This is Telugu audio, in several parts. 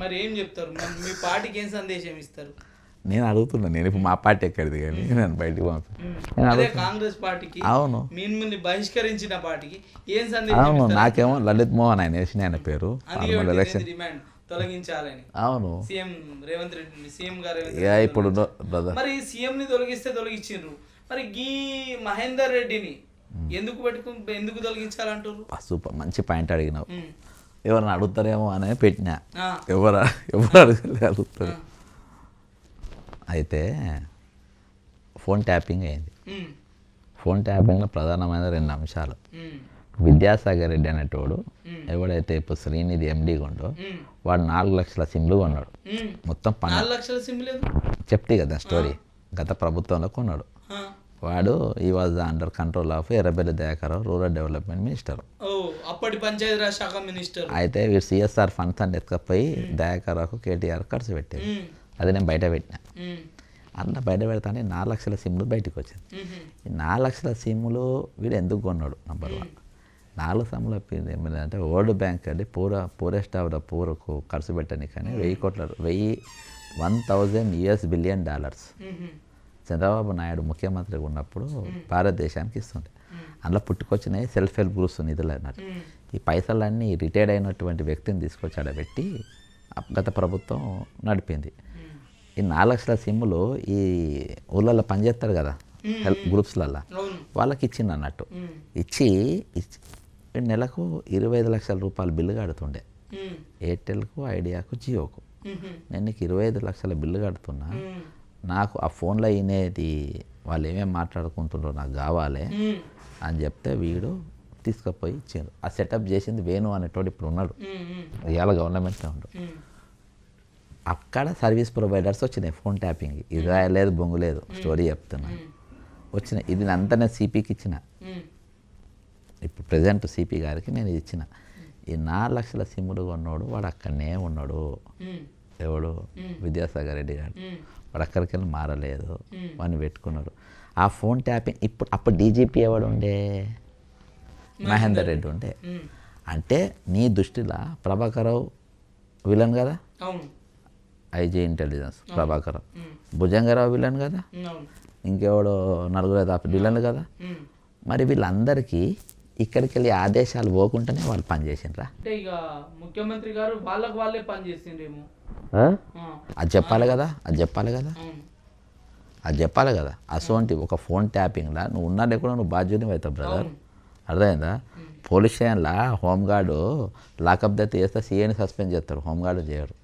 మరి ఏం చెప్తారు? మీ పార్టీకి ఏం సందేశం ఇస్తారు? నేను అడుగుతున్నా నేను ఇప్పుడు మా పార్టీ ఎక్కడిది కానీ నేను బయటికి పంపి. కాంగ్రెస్ పార్టీకి అవును. మిమ్మల్ని బహిష్కరించిన పార్టీకి ఏం సందేశం అవును నాకేమో లలిత్ మోహన్ ఆయన వేసిన ఆయన పేరు ఎలక్షన్ తొలగించాలని. అవును. సీఎం రేవంత్ రెడ్డి సీఎం గారు ఇప్పుడు మరి సీఎం ని తొలగిస్తే తొలగించిండ్రు మరి గీ మహేందర్ రెడ్డిని ఎందుకు పెట్టుకు ఎందుకు తొలగించాలంటారు సూపర్ మంచి పాయింట్ అడిగినావు. ఎవరిని అడుగుతారేమో అని పెట్టినా. ఎవరు ఎవరు అడగలే అడుగుతారు. అయితే ఫోన్ ట్యాపింగ్ అయింది. ఫోన్ ట్యాపింగ్లో ప్రధానమైన రెండు అంశాలు. విద్యాసాగర్ రెడ్డి అనేటోడు. ఎవడైతే ఇప్పుడు శ్రీనిధి ఎండీగా ఉండో వాడు నాలుగు లక్షల సిమ్లు కొన్నాడు. మొత్తం పన్న నాలుగు లక్షల సిమ్ లేదు? చెప్తే కదా స్టోరీ గత ప్రభుత్వంలో కొన్నాడు. వాడు ఈ was the under control of Errabelli Dayakar Rao rural development minister అప్పటి పంచాయతీరాజ్ శాఖ మినిస్టర్ అయితే వీడు సిఎస్ఆర్ ఫండ్స్ అని ఎత్తుకపోయి దయాకరావుకు కేటీఆర్ ఖర్చు పెట్టాడు. ఉమ్, అది నేను బయట పెట్టిన. అట్లా బయట పెడతానే నాలుగు లక్షల సిమ్లు బయటకు వచ్చింది. ఈ నాలుగు లక్షల సిమ్లు వీడు ఎందుకు కొన్నాడు? నంబర్ వన్ నాలుగు సమ్ములు ఏమైందంటే వరల్డ్ బ్యాంక్ అది పూర పూరెస్ట్ ఆఫ్ ద పూరకు ఖర్చు పెట్టని కానీ వెయ్యి కోట్ల వెయ్యి one thousand US billion dollars. Chandrababu Naidu ముఖ్యమంత్రిగా ఉన్నప్పుడు భారతదేశానికి ఇస్తుండే. అందులో పుట్టుకొచ్చినాయి సెల్ఫ్ హెల్ప్ గ్రూప్స్ నిధులు అన్నట్టు. ఈ పైసలన్నీ రిటైర్డ్ అయినటువంటి వ్యక్తిని తీసుకొచ్చి ఆడబెట్టి గత ప్రభుత్వం నడిపింది. ఈ నాలుగు లక్షల సిమ్ములు ఈ ఊళ్ళల్లో పనిచేస్తారు కదా హెల్ప్ గ్రూప్స్లల్లో. వాళ్ళకి ఇచ్చింది అన్నట్టు. ఇచ్చి నెలకు ఇరవై ఐదు లక్షల రూపాయలు బిల్లు కడుతుండే. ఎయిర్టెల్కు ఐడియాకు జియోకు. నేను నీకు ఇరవై ఐదు లక్షల బిల్లు కడుతున్నా. నాకు ఆ ఫోన్లో అయినది వాళ్ళు ఏమేమి మాట్లాడుకుంటుండ్రో నాకు కావాలి అని చెప్తే వీడు తీసుకుపోయి ఇచ్చారు ఆ సెటప్ చేసింది వేణు అనేటోడు ఇప్పుడు ఉన్నాడు. ఇవాళ గవర్నమెంట్లో ఉండు. అక్కడ సర్వీస్ ప్రొవైడర్స్ వచ్చినాయి ఫోన్ ట్యాపింగ్. ఇది రాయలేదు బొంగు లేదు. స్టోరీ చెప్తున్నా. వచ్చినాయి ఇది అంతా నేను సిపికి ఇచ్చిన. ఇప్పుడు ప్రజెంట్ సిపి గారికి నేను ఇది ఇచ్చిన. ఈ నాలుగు లక్షల సిమ్ములు కొన్నాడు వాడు అక్కడనే ఉన్నాడు. ఎవడు విద్యాసాగర్ రెడ్డి గారు. వాడు అక్కడికి వెళ్ళి మారలేదు వాడిని పెట్టుకున్నాడు. ఆ ఫోన్ ట్యాపింగ్ ఇప్పుడు అప్పుడు డీజీపీ ఎవడు ఉండే? మహేందర్ రెడ్డి. ఉండే. అంటే నీ దృష్టిలో ప్రభాకరావు విలన్ కదా? IG intelligence Prabhakar Rao Bhujanga Rao villain కదా? ఇంకెవడో నలుగురు ఐదు ఆపు విలన్లు కదా. మరి వీళ్ళందరికీ ఇక్కడికి వెళ్ళి ఆదేశాలు పోకుండానే వాళ్ళు పనిచేసిండ్రా? అంటే ఇక ముఖ్యమంత్రి గారు వాళ్ళకు వాళ్ళే పని చేసిండ్రేమో ఆ? ఆ, అది చెప్పాలి కదా అది చెప్పాలి కదా. అది చెప్పాలి కదా. అసోంటి ఒక ఫోన్ ట్యాపింగ్లా నువ్వు ఉన్నా లేకుండా నువ్వు బాధ్యుని అవుతావు బ్రదర్ అర్థమైందా? పోలీస్ స్టేషన్లా హోంగార్డు లాకప్ దత్తి చేస్తే సీఏని సస్పెండ్ చేస్తారు హోంగార్డు చేయరు.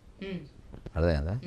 అర్థమైందా?